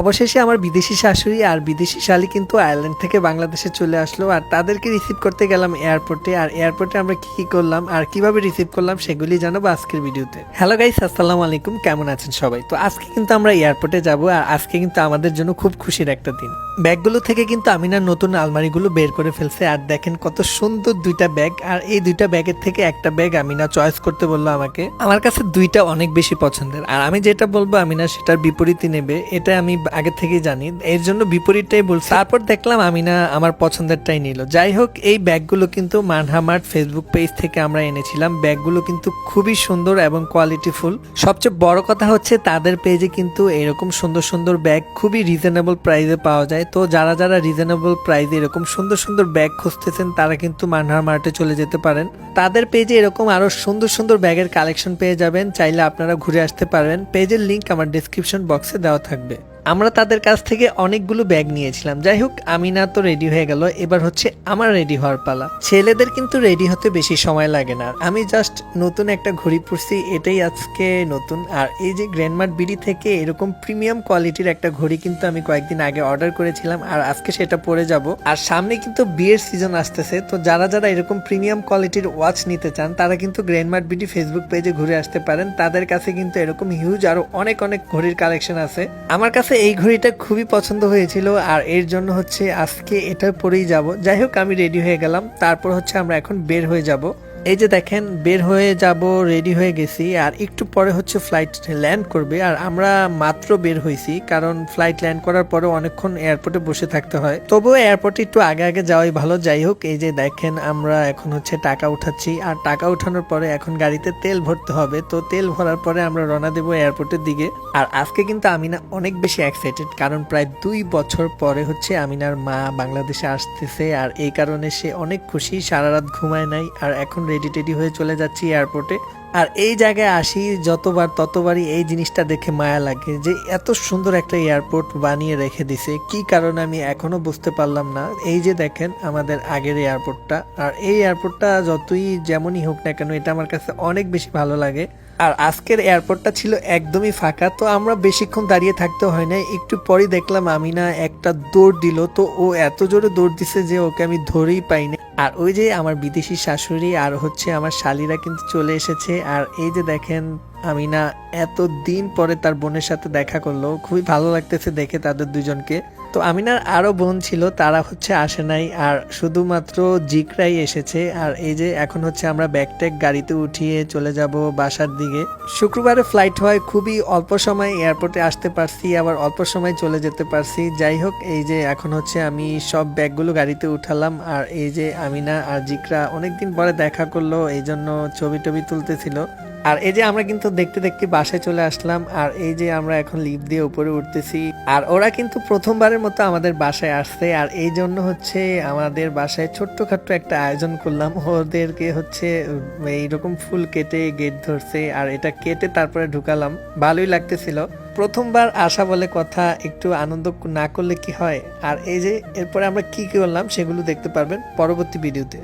অবশেষে আমার বিদেশি শাশুড়ি আর বিদেশি শালি কিন্তু আয়ারল্যান্ড থেকে বাংলাদেশে চলে আসলো আর তাদেরকে রিসিভ করতে গেলাম এয়ারপোর্টে আর এয়ারপোর্টে আমরা কি কি করলাম আর কীভাবে রিসিভ করলাম সেগুলি জানাব আজকের ভিডিওতে। হ্যালো গাইস আসসালামু আলাইকুম, কেমন আছেন সবাই? তো আজকে কিন্তু আমরা এয়ারপোর্টে যাব আর আজকে কিন্তু আমাদের জন্য খুব খুশির একটা দিন। ব্যাগগুলো থেকে কিন্তু আমিনার নতুন আলমারিগুলো বের করে ফেলছে। আর দেখেন কত সুন্দর দুইটা ব্যাগ। আর এই দুইটা ব্যাগের থেকে একটা ব্যাগ আমিনা চয়েস করতে বলল আমাকে। আমার কাছে দুইটা অনেক বেশি পছন্দের। আর আমি যেটা বলব আমিনা, সেটার বিপরীতই নেবে। এটা আমি আগে থেকেই জানি। এর জন্য বিপরীতটাই বলছি। তারপর দেখলাম আমিনা আমার পছন্দেরটাই নিল। যাই হোক, এই ব্যাগগুলো কিন্তু মানহামার্ট ফেসবুক পেজ থেকে আমরা এনেছিলাম। ব্যাগগুলো কিন্তু খুবই সুন্দর এবং কোয়ালিটিফুল। সবচেয়ে বড় কথা হচ্ছে, তাদের পেজে কিন্তু এরকম সুন্দর সুন্দর ব্যাগ খুবই রিজনেবল প্রাইসে পাওয়া যায়। তো যারা যারা রিজনেবল প্রাইসে এরকম সুন্দর সুন্দর ব্যাগ খুঁজতেছেন, তারা কিন্তু মানহার মার্টে চলে যেতে পারেন। তাদের পেজে এরকম আরও সুন্দর সুন্দর ব্যাগের কালেকশন পেয়ে যাবেন। চাইলে আপনারা ঘুরে আসতে পারবেন পেজের লিংক আমার ডিসক্রিপশন বক্সে দেওয়া থাকবে। আমরা তাদের কাছ থেকে অনেকগুলো ব্যাগ নিয়েছিলাম। যাই হোক আমি না তো রেডি হয়ে গেল। এবার হচ্ছে আমার রেডি হওয়ার পালা। ছেলেদের কিন্তু রেডি হতে বেশি সময় লাগে না। আমি জাস্ট নতুন একটা ঘড়ি পরছি, এটাই আজকে নতুন। আর এই যে গ্র্যান্ডমার্ট বিডি থেকে এরকম প্রিমিয়াম কোয়ালিটির একটা ঘড়ি কিন্তু আমি কয়েকদিন আগে অর্ডার করেছিলাম, আর আজকে সেটা পরে যাব। আর সামনে কিন্তু বিয়ের সিজন আসতেছে, তো যারা যারা এরকম প্রিমিয়াম কোয়ালিটির ওয়াচ নিতে চান, তারা কিন্তু গ্র্যান্ডমার্ট বিডি ফেসবুক পেজে ঘুরে আসতে পারেন। তাদের কাছে কিন্তু এরকম হিউজ আরও অনেক অনেক ঘড়ির কালেকশন আছে। আমার কাছে এই ঘড়িটা খুবই পছন্দ হয়েছিল, আর এর জন্য হচ্ছে আজকে এটা পরেই যাব। যাই হোক, আমি রেডি হয়ে গেলাম। তারপর হচ্ছে আমরা এখন বের হয়ে যাব। এই যে দেখেন, বের হয়ে যাব রেডি হয়ে গেছি, আর একটু পরে হচ্ছে ফ্লাইট ল্যান্ড করবে, আর আমরা মাত্র বের হয়েছি, কারণ ফ্লাইট ল্যান্ড করার পরে অনেকক্ষণ এয়ারপোর্টে বসে থাকতে হয়। তবুও এয়ারপোর্টে একটু আগে আগে যাওয়াই ভালো, যাই হোক, এই যে দেখেন, আমরা এখন হচ্ছে টাকা উঠাচ্ছি, আর টাকা উঠানোর পরে এখন গাড়িতে তেল ভরতে হবে, তো তেল ভরার পরে আমরা রওনা দেবো এয়ারপোর্টের দিকে। আর আজকে কিন্তু আমিনা অনেক বেশি এক্সাইটেড কারণ প্রায় দুই বছর পরে হচ্ছে আমিনার মা বাংলাদেশে আসতেছে, আর এই কারণে সে অনেক খুশি, সারা রাত ঘুমায় নাই, আর এখন রেডি টেডি হয়ে চলে যাচ্ছি এয়ারপোর্টে আর এই জায়গায় আসি, যতবার ততবারই এই জিনিসটা দেখে মায়া লাগে যে এত সুন্দর একটা এয়ারপোর্ট বানিয়ে রেখে দিছে। কি কারণে আমি এখনও বুঝতে পারলাম না। এই যে দেখেন আমাদের আগের এয়ারপোর্টটা আর এই এয়ারপোর্টটা যতই যেমনই হোক না কেন, এটা আমার কাছে অনেক বেশি ভালো লাগে। আর আজকের এয়ারপোর্টটা ছিল একদমই ফাঁকা, তো আমরা বেশিক্ষণ দাঁড়িয়ে থাকতে হয় না একটু পরেই দেখলাম আমিনা একটা দৌড় দিল, তো ও এত জোরে দৌড় দিছে যে ওকে আমি ধরেই পাইনি আর ওই যে আমার বিদেশি শাশুড়ি আর হচ্ছে আমার শালিরা কিন্তু চলে এসেছে, আর এই যে দেখেন আমিনা এত দিন পরে তার বোনের সাথে দেখা করল, খুবই ভালো লাগতেছে দেখে তাদের দুজনকে। তো আমিনার আরও বোন ছিল, তারা হচ্ছে আসে নাই। আর শুধুমাত্র জিকরাই এসেছে। আর এই যে এখন হচ্ছে আমরা ব্যাগট্যাগ গাড়িতে উঠিয়ে চলে যাব বাসার দিকে। শুক্রবারে ফ্লাইট হয়, খুবই অল্প সময় এয়ারপোর্টে আসতে পারছি, আবার অল্প সময় চলে যেতে পারছি। যাই হোক, এই যে এখন হচ্ছে আমি সব ব্যাগগুলো গাড়িতে উঠালাম। আর এই যে আমিনা আর জিকরা অনেকদিন পরে দেখা করল এই জন্য ছবি টবি তুলতেছিল। আর এই যে আমরা কিন্তু দেখতে দেখতে বাসায় চলে আসলাম, আর এই যে আমরা এখন লিফট দিয়ে উপরে উঠতেছি, আর ওরা কিন্তু প্রথমবারের মতো আমাদের বাসায় আসছে, আর এই জন্য হচ্ছে আমাদের বাসায় ছোট্টখাট্ট একটা আয়োজন করলাম। ওদেরকে হচ্ছে এইরকম ফুল কেটে গেট ধরছে, আর এটা কেটে তারপরে ঢুকালাম। ভালোই লাগতেছিল। প্রথমবার আসা বলে কথা, একটু আনন্দ না করলে কি হয়? আর এই যে এরপরে আমরা কি কি করলাম সেগুলো দেখতে পারবেন পরবর্তী ভিডিওতে।